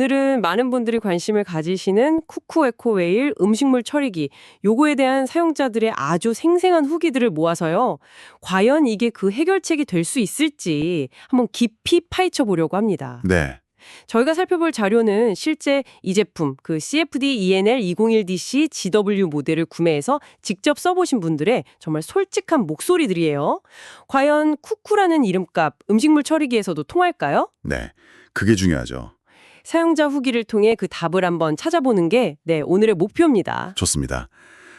오늘은 많은 분들이 관심을 가지시는 쿠쿠 에코 웨일 음식물 처리기 요거에 대한 사용자들의 아주 생생한 후기들을 모아서요. 과연 이게 그 해결책이 될 수 있을지 한번 깊이 파헤쳐 보려고 합니다. 네. 저희가 살펴볼 자료는 실제 이 제품 그 CFD ENL 201DC GW 모델을 구매해서 직접 써보신 분들의 정말 솔직한 목소리들이에요. 과연 쿠쿠라는 이름값 음식물 처리기에서도 통할까요? 네. 그게 중요하죠. 사용자 후기를 통해 그 답을 한번 찾아보는 게 네, 오늘의 목표입니다. 좋습니다.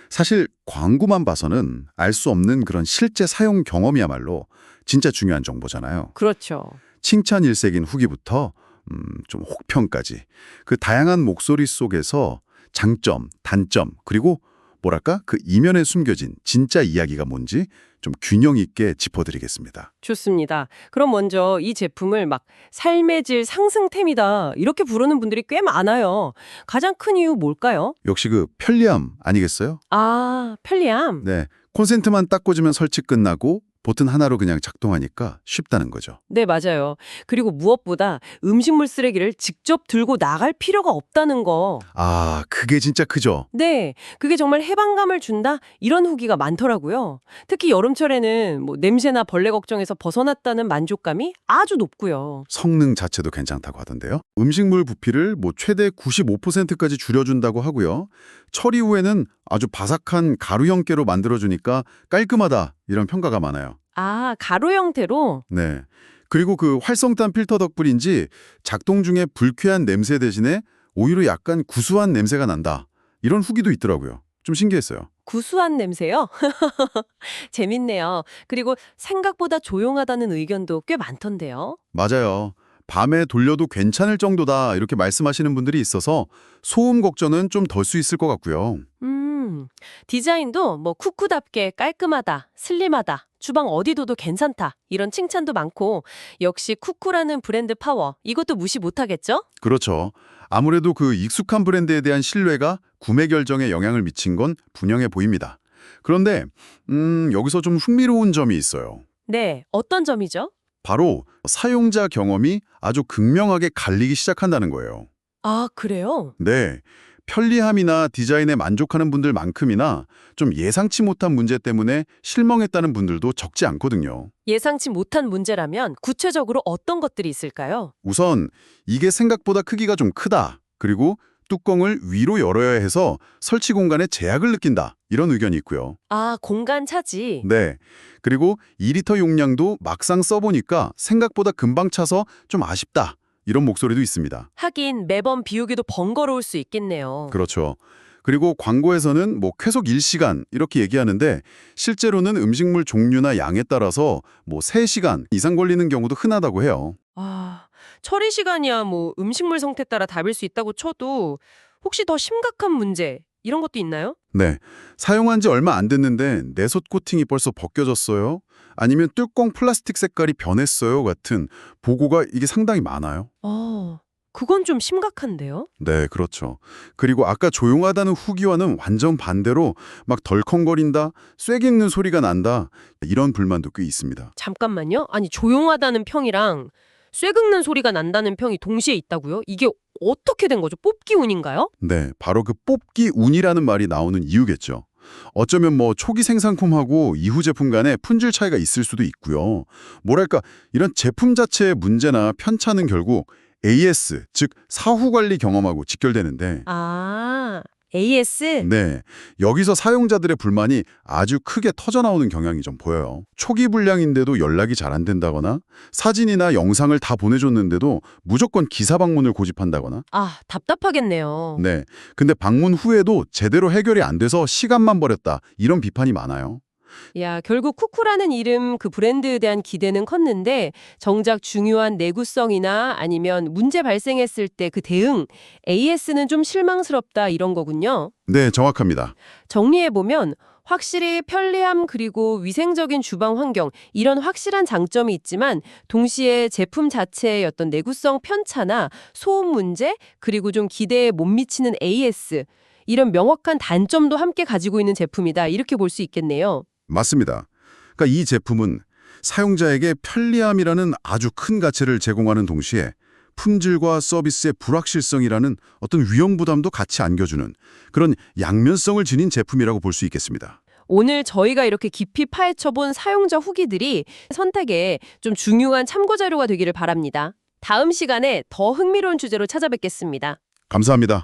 사실 광고만 봐서는 알 수 없는 그런 실제 사용 경험이야말로 진짜 중요한 정보잖아요. 그렇죠. 칭찬 일색인 후기부터 음, 좀 혹평까지 그 다양한 목소리 속에서 장점, 단점, 그리고 뭐랄까 그 이면에 숨겨진 진짜 이야기가 뭔지 좀 균형 있게 짚어드리겠습니다. 좋습니다. 그럼 먼저 이 제품을 막 삶의 질 상승템이다 이렇게 부르는 분들이 꽤 많아요. 가장 큰 이유 뭘까요? 역시 그 편리함 아니겠어요? 아, 편리함. 네, 콘센트만 딱 꽂으면 설치 끝나고 버튼 하나로 그냥 작동하니까 쉽다는 거죠. 네, 맞아요. 그리고 무엇보다 음식물 쓰레기를 직접 들고 나갈 필요가 없다는 거. 아, 그게 진짜 크죠? 네, 그게 정말 해방감을 준다? 이런 후기가 많더라고요. 특히 여름철에는 뭐 냄새나 벌레 걱정에서 벗어났다는 만족감이 아주 높고요. 성능 자체도 괜찮다고 하던데요. 음식물 부피를 뭐 최대 95%까지 줄여준다고 하고요. 처리 후에는 아주 바삭한 가루 형태로 만들어주니까 깔끔하다 이런 평가가 많아요. 아, 가루 형태로? 네. 그리고 그 활성탄 필터 덕분인지 작동 중에 불쾌한 냄새 대신에 오히려 약간 구수한 냄새가 난다. 이런 후기도 있더라고요. 좀 신기했어요. 구수한 냄새요? 재밌네요. 그리고 생각보다 조용하다는 의견도 꽤 많던데요. 맞아요. 밤에 돌려도 괜찮을 정도다 이렇게 말씀하시는 분들이 있어서 소음 걱정은 좀 덜 수 있을 것 같고요. 음, 디자인도 뭐 쿠쿠답게 깔끔하다, 슬림하다, 주방 어디 둬도 괜찮다 이런 칭찬도 많고 역시 쿠쿠라는 브랜드 파워 이것도 무시 못하겠죠? 그렇죠. 아무래도 그 익숙한 브랜드에 대한 신뢰가 구매 결정에 영향을 미친 건 분명해 보입니다. 그런데 음, 여기서 좀 흥미로운 점이 있어요. 네, 어떤 점이죠? 바로 사용자 경험이 아주 극명하게 갈리기 시작한다는 거예요. 아, 그래요? 네. 편리함이나 디자인에 만족하는 분들만큼이나 좀 예상치 못한 문제 때문에 실망했다는 분들도 적지 않거든요. 예상치 못한 문제라면 구체적으로 어떤 것들이 있을까요? 우선 이게 생각보다 크기가 좀 크다. 그리고 뚜껑을 위로 열어야 해서 설치 공간에 제약을 느낀다. 이런 의견이 있고요. 아, 공간 차지. 네. 그리고 2리터 용량도 막상 써보니까 생각보다 금방 차서 좀 아쉽다. 이런 목소리도 있습니다. 하긴 매번 비우기도 번거로울 수 있겠네요. 그렇죠. 그리고 광고에서는 뭐 쾌속 1시간 이렇게 얘기하는데 실제로는 음식물 종류나 양에 따라서 뭐 3시간 이상 걸리는 경우도 흔하다고 해요. 아, 처리 시간이야 뭐 음식물 상태 따라 다를 수 있다고 쳐도 혹시 더 심각한 문제 이런 것도 있나요? 네. 사용한 지 얼마 안 됐는데 내 솥 코팅이 벌써 벗겨졌어요. 아니면 뚜껑 플라스틱 색깔이 변했어요 같은 보고가 이게 상당히 많아요. 어, 그건 좀 심각한데요? 네, 그렇죠. 그리고 아까 조용하다는 후기와는 완전 반대로 막 덜컹거린다, 쐐기 있는 소리가 난다 이런 불만도 꽤 있습니다. 잠깐만요. 아니 조용하다는 평이랑 쇠 긁는 소리가 난다는 평이 동시에 있다고요? 이게 어떻게 된 거죠? 뽑기 운인가요? 네, 바로 그 뽑기 운이라는 말이 나오는 이유겠죠. 어쩌면 뭐 초기 생산품하고 이후 제품 간에 품질 차이가 있을 수도 있고요. 뭐랄까 이런 제품 자체의 문제나 편차는 결국 AS, 즉 사후 관리 경험하고 직결되는데 아, AS? 네, 여기서 사용자들의 불만이 아주 크게 터져나오는 경향이 좀 보여요. 초기 불량인데도 연락이 잘 안 된다거나 사진이나 영상을 다 보내줬는데도 무조건 기사 방문을 고집한다거나 아, 답답하겠네요. 네, 근데 방문 후에도 제대로 해결이 안 돼서 시간만 버렸다 이런 비판이 많아요. 야, 결국 쿠쿠라는 이름 그 브랜드에 대한 기대는 컸는데 정작 중요한 내구성이나 아니면 문제 발생했을 때 그 대응 AS는 좀 실망스럽다 이런 거군요. 네, 정확합니다. 정리해 보면 확실히 편리함 그리고 위생적인 주방 환경 이런 확실한 장점이 있지만 동시에 제품 자체의 어떤 내구성 편차나 소음 문제 그리고 좀 기대에 못 미치는 AS 이런 명확한 단점도 함께 가지고 있는 제품이다 이렇게 볼 수 있겠네요. 맞습니다. 그러니까 이 제품은 사용자에게 편리함이라는 아주 큰 가치를 제공하는 동시에 품질과 서비스의 불확실성이라는 어떤 위험 부담도 같이 안겨주는 그런 양면성을 지닌 제품이라고 볼 수 있겠습니다. 오늘 저희가 이렇게 깊이 파헤쳐본 사용자 후기들이 선택에 좀 중요한 참고 자료가 되기를 바랍니다. 다음 시간에 더 흥미로운 주제로 찾아뵙겠습니다. 감사합니다.